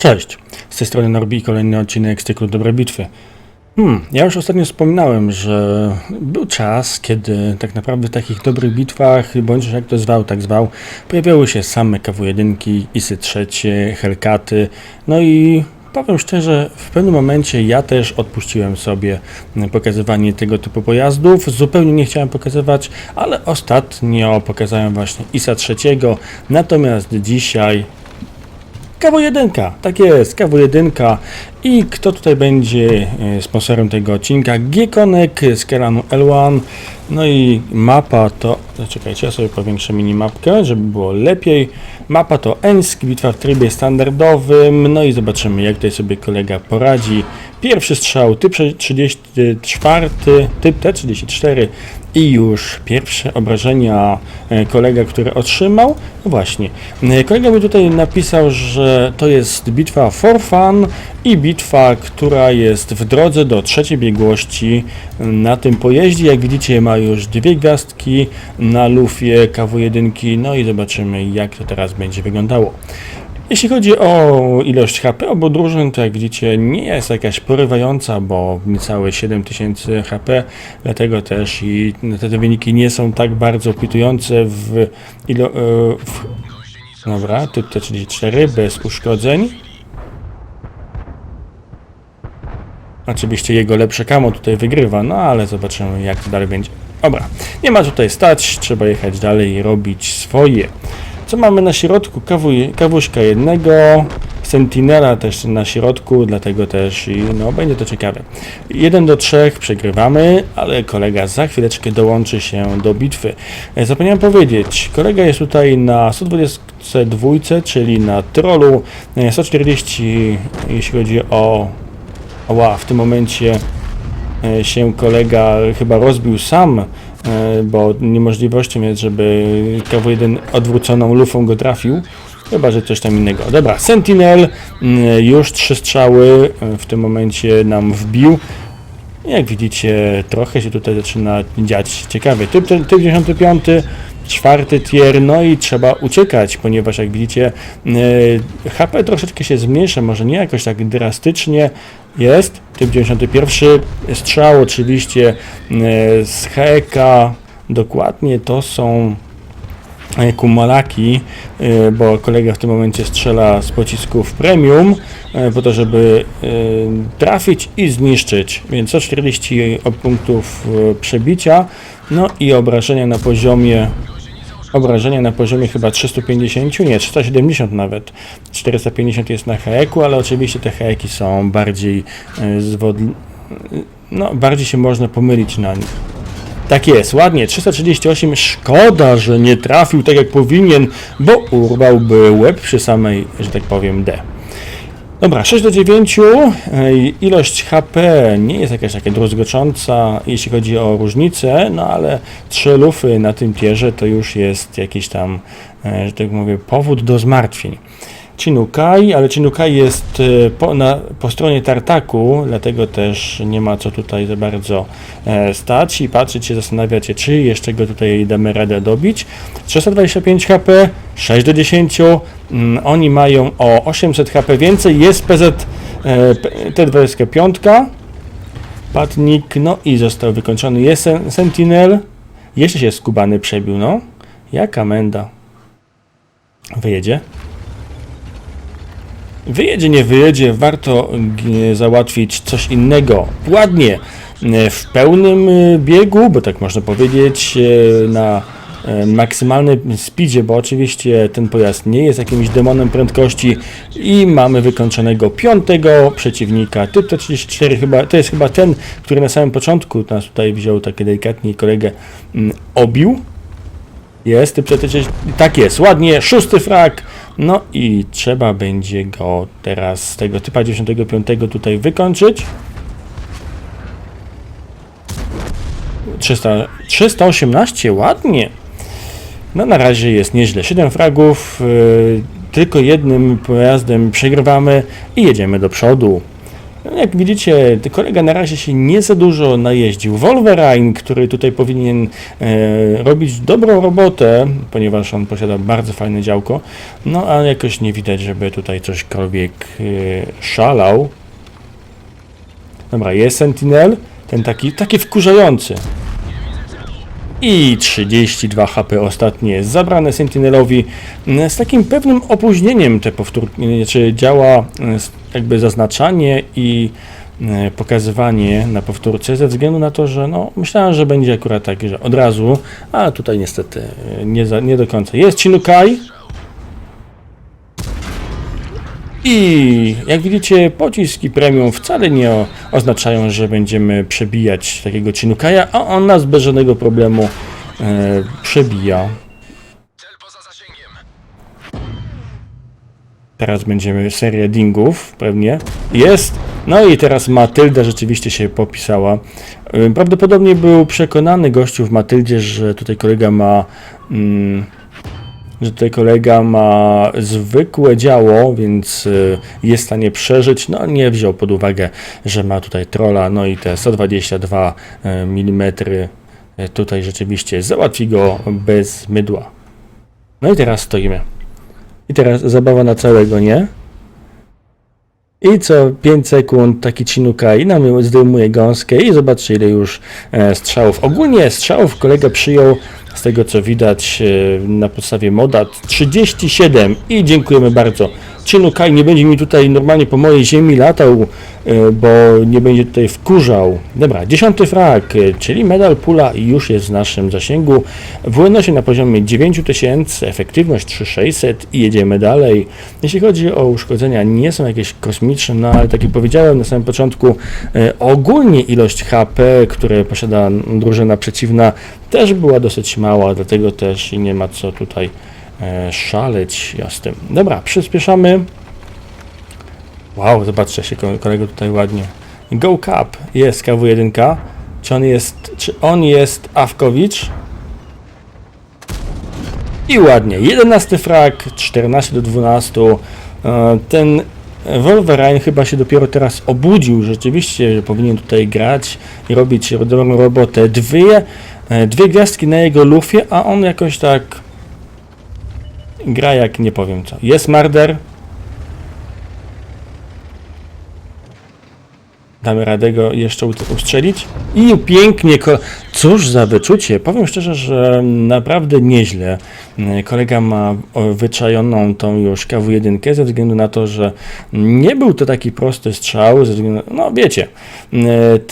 Cześć, z tej strony Norbi i kolejny odcinek z cyklu Dobre Bitwy. Hmm, ja już ostatnio wspominałem, że był czas, kiedy tak naprawdę w takich dobrych bitwach, bądź jak to zwał, tak zwał, pojawiały się same KW1, ISy trzecie, Hellcaty, no i powiem szczerze, w pewnym momencie ja też odpuściłem sobie pokazywanie tego typu pojazdów, zupełnie nie chciałem pokazywać, ale ostatnio pokazałem właśnie ISa trzeciego, natomiast dzisiaj KW1, tak jest, KW1 i kto tutaj będzie e, sponsorem tego odcinka? G-Connect z Keranu L1, no i mapa to, czekajcie, ja sobie powiększę minimapkę, żeby było lepiej. Mapa to Ensk, bitwa w trybie standardowym, no i zobaczymy jak tutaj sobie kolega poradzi. Pierwszy strzał, typ 34, typ T34 i już pierwsze obrażenia e, kolega, który otrzymał. No właśnie, e, kolega mi tutaj napisał, że to jest bitwa for fun i bitwa, która jest w drodze do trzeciej biegłości na tym pojeździe. Jak widzicie ma już dwie gwiazdki na lufie KW1, no i zobaczymy jak to teraz będzie wyglądało. Jeśli chodzi o ilość HP obu drużyn, to jak widzicie nie jest jakaś porywająca, bo niecałe 7000 HP, dlatego też i te, wyniki nie są tak bardzo pitujące w ilo... e, W, dobra, typ T34 bez uszkodzeń. Oczywiście jego lepsze kamo tutaj wygrywa, no ale zobaczymy jak to dalej będzie. Dobra, nie ma tutaj stać, trzeba jechać dalej i robić swoje. Co mamy na środku? Kawuszka jednego, Sentinela też na środku, dlatego też no będzie to ciekawe. 1 do 3 przegrywamy, ale kolega za chwileczkę dołączy się do bitwy. E, Zapomniałem powiedzieć, kolega jest tutaj na 122, czyli na trollu, e, 140 jeśli chodzi o Ła, w tym momencie e, się kolega chyba rozbił sam, e, bo niemożliwością jest, żeby KW1 odwróconą lufą go trafił. Chyba, że coś tam innego. Dobra, Sentinel mm, już trzy strzały e, w tym momencie nam wbił. Jak widzicie, trochę się tutaj zaczyna dziać ciekawie. Typ, typ 95, czwarty tier, no i trzeba uciekać, ponieważ jak widzicie, e, HP troszeczkę się zmniejsza, może nie jakoś tak drastycznie jest. Typ 91, strzał oczywiście e, z HEK, dokładnie to są e, kumalaki, e, bo kolega w tym momencie strzela z pocisków premium po to, żeby trafić i zniszczyć, więc 140 punktów przebicia, no i obrażenia na poziomie obrażenia na poziomie chyba 350, nie, 370 nawet. 450 jest na haeku, ale oczywiście te haeki są bardziej e, zwod... no bardziej się można pomylić na nich. Tak jest, ładnie, 338, szkoda, że nie trafił tak jak powinien, bo urwałby łeb przy samej, że tak powiem, D. Dobra, 6 do 9. Ej, Ilość HP nie jest jakaś taka druzgocząca, jeśli chodzi o różnicę, no ale 3 lufy na tym tierze to już jest jakiś tam, e, że tak mówię, powód do zmartwień. Chinukai, ale Chinukai jest e, po, na, po stronie tartaku, dlatego też nie ma co tutaj za bardzo e, stać i patrzeć się, zastanawiać się, czy jeszcze go tutaj damy radę dobić. 325 HP, 6 do 10, mm, oni mają o 800 HP więcej, jest PZ e, P- T25, Patnik, no i został wykończony, jest Sen- Sentinel, jeszcze się skubany przebił, no, jaka menda. Wyjedzie. Wyjedzie, nie wyjedzie, warto g- załatwić coś innego. Ładnie, e, w pełnym e, biegu, bo tak można powiedzieć, e, na e, maksymalnym speedzie, bo oczywiście ten pojazd nie jest jakimś demonem prędkości i mamy wykończonego piątego przeciwnika, typ T34 chyba, to jest chyba ten, który na samym początku nas tutaj wziął takie delikatnie kolegę mm, obił, jest, ty przecież tak jest, ładnie, szósty frak. No i trzeba będzie go teraz z tego typa 95 tutaj wykończyć. 300, 318, ładnie. No na razie jest nieźle. 7 fragów, yy, tylko jednym pojazdem przegrywamy i jedziemy do przodu. No, Jak widzicie, kolega na razie się nie za dużo najeździł. Wolverine, który tutaj powinien e, robić dobrą robotę, ponieważ on posiada bardzo fajne działko, no a jakoś nie widać, żeby tutaj cośkolwiek e, szalał. Dobra, jest Sentinel, ten taki, taki wkurzający. I 32 HP ostatnie zabrane Sentinelowi z takim pewnym opóźnieniem te powtórki, czy działa mm, s- jakby zaznaczanie i mm, pokazywanie na powtórce ze względu na to, że no, myślałem, że będzie akurat tak, że od razu, a tutaj niestety e, nie, za, nie do końca. Jest Chinukai. I jak widzicie, pociski premium wcale nie oznaczają, że będziemy przebijać takiego Chinukaja, a on nas bez żadnego problemu e, przebija. Teraz będziemy serię dingów, pewnie. Jest! No i teraz Matylda rzeczywiście się popisała. Y, Prawdopodobnie był przekonany gościu w Matyldzie, że tutaj kolega ma. Mm, że tutaj kolega ma zwykłe działo, więc y, jest w stanie przeżyć. No nie wziął pod uwagę, że ma tutaj trolla, no i te 122 mm y, tutaj rzeczywiście załatwi go bez mydła. No i teraz stoimy. I teraz zabawa na całego, nie? I co 5 sekund taki Chinukai nam zdejmuje gąskę i zobaczcie ile już e, strzałów. Ogólnie strzałów kolega przyjął z tego co widać e, na podstawie moda 37 i dziękujemy bardzo. Chinukai nie będzie mi tutaj normalnie po mojej ziemi latał, e, bo nie będzie tutaj wkurzał. Dobra, dziesiąty frag, e, czyli medal pula już jest w naszym zasięgu. WN8 na poziomie 9000, efektywność 3600 i jedziemy dalej. Jeśli chodzi o uszkodzenia, nie są jakieś kosmiczne, no ale tak jak powiedziałem na samym początku, e, ogólnie ilość HP, które posiada drużyna przeciwna, też była dosyć mała, dlatego też nie ma co tutaj szaleć ja z tym. Dobra, przyspieszamy. Wow, zobaczcie się ko- kolego tutaj ładnie. Go Cup, jest KW1. Czy on jest, czy on jest Awkowicz? I ładnie, 11 frag, 14 do 12. E, Ten Wolverine chyba się dopiero teraz obudził rzeczywiście, że powinien tutaj grać i robić dobrą robotę. Dwie, e, dwie gwiazdki na jego lufie, a on jakoś tak gra jak nie powiem co. Jest Marder. Damy radę go jeszcze ustrzelić. I pięknie, cóż za wyczucie. Powiem szczerze, że naprawdę nieźle. Mm, Kolega ma wyczajoną tą już KW1 ze względu na to, że nie był to taki prosty strzał, ze względu, no wiecie, mm,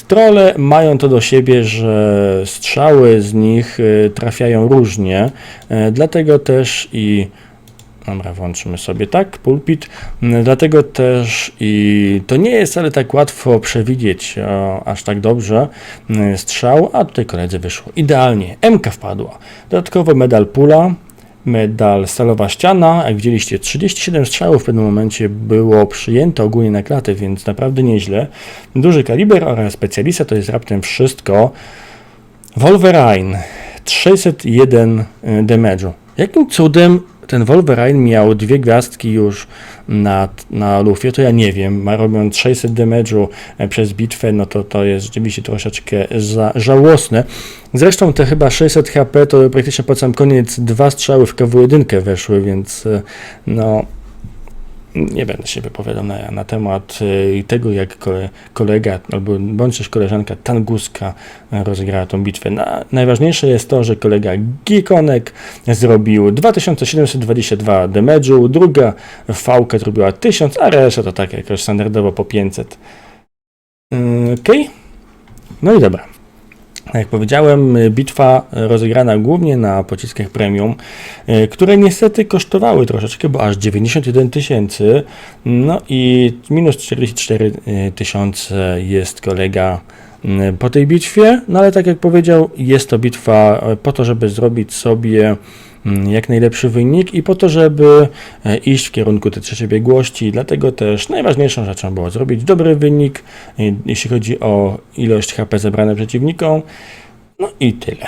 trolle mają to do siebie, że strzały z nich y, trafiają różnie, e, dlatego też i Dobra, włączymy sobie tak, pulpit. Mm, Dlatego też i to nie jest wcale tak łatwo przewidzieć e, aż tak dobrze mm, strzał, a tutaj koledze wyszło idealnie. MK wpadła. Dodatkowo medal pula, medal stalowa ściana. Jak widzieliście, 37 strzałów w pewnym momencie było przyjęte ogólnie na klatę, więc naprawdę nieźle. Duży kaliber oraz specjalista to jest raptem wszystko. Wolverine 601 y, damage'u. Jakim cudem ten Wolverine miał dwie gwiazdki już na, na lufie, to ja nie wiem. Ma robiąc 600 damage'u e, przez bitwę, no to to jest rzeczywiście troszeczkę za, żałosne. Zresztą te chyba 600 HP to praktycznie pod sam koniec dwa strzały w KW1 weszły, więc e, no nie będę się wypowiadał na, na temat y, tego, jak kole, kolega albo bądź też koleżanka Tanguska rozegrała tą bitwę. Na, najważniejsze jest to, że kolega Gikonek zrobił 2722 damage'u, druga fałka zrobiła 1000, a reszta to tak jakoś standardowo po 500. Yy, Okej. No i dobra. Jak powiedziałem, y, bitwa rozegrana głównie na pociskach premium, y, które niestety kosztowały troszeczkę, bo aż 91 tysięcy, no i minus 44 tysiące jest kolega y, po tej bitwie, no ale tak jak powiedział, jest to bitwa y, po to, żeby zrobić sobie jak najlepszy wynik i po to, żeby e, iść w kierunku tej trzeciej biegłości. Dlatego też najważniejszą rzeczą było zrobić dobry wynik, jeśli chodzi o ilość HP zebrane przeciwnikom. No i tyle.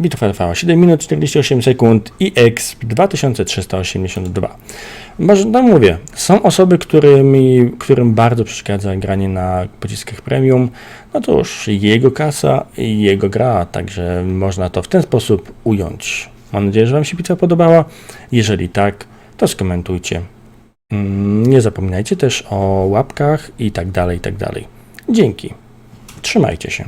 Bitwa trwała 7 minut 48 sekund i exp 2382. Może, no mówię, są osoby, którymi, którym bardzo przeszkadza granie na pociskach premium, no to już jego kasa i jego gra, także można to w ten sposób ująć. Mam nadzieję, że Wam się bitwa podobała. Jeżeli tak, to skomentujcie. Mm, Nie zapominajcie też o łapkach i tak dalej, i tak dalej. Dzięki. Trzymajcie się.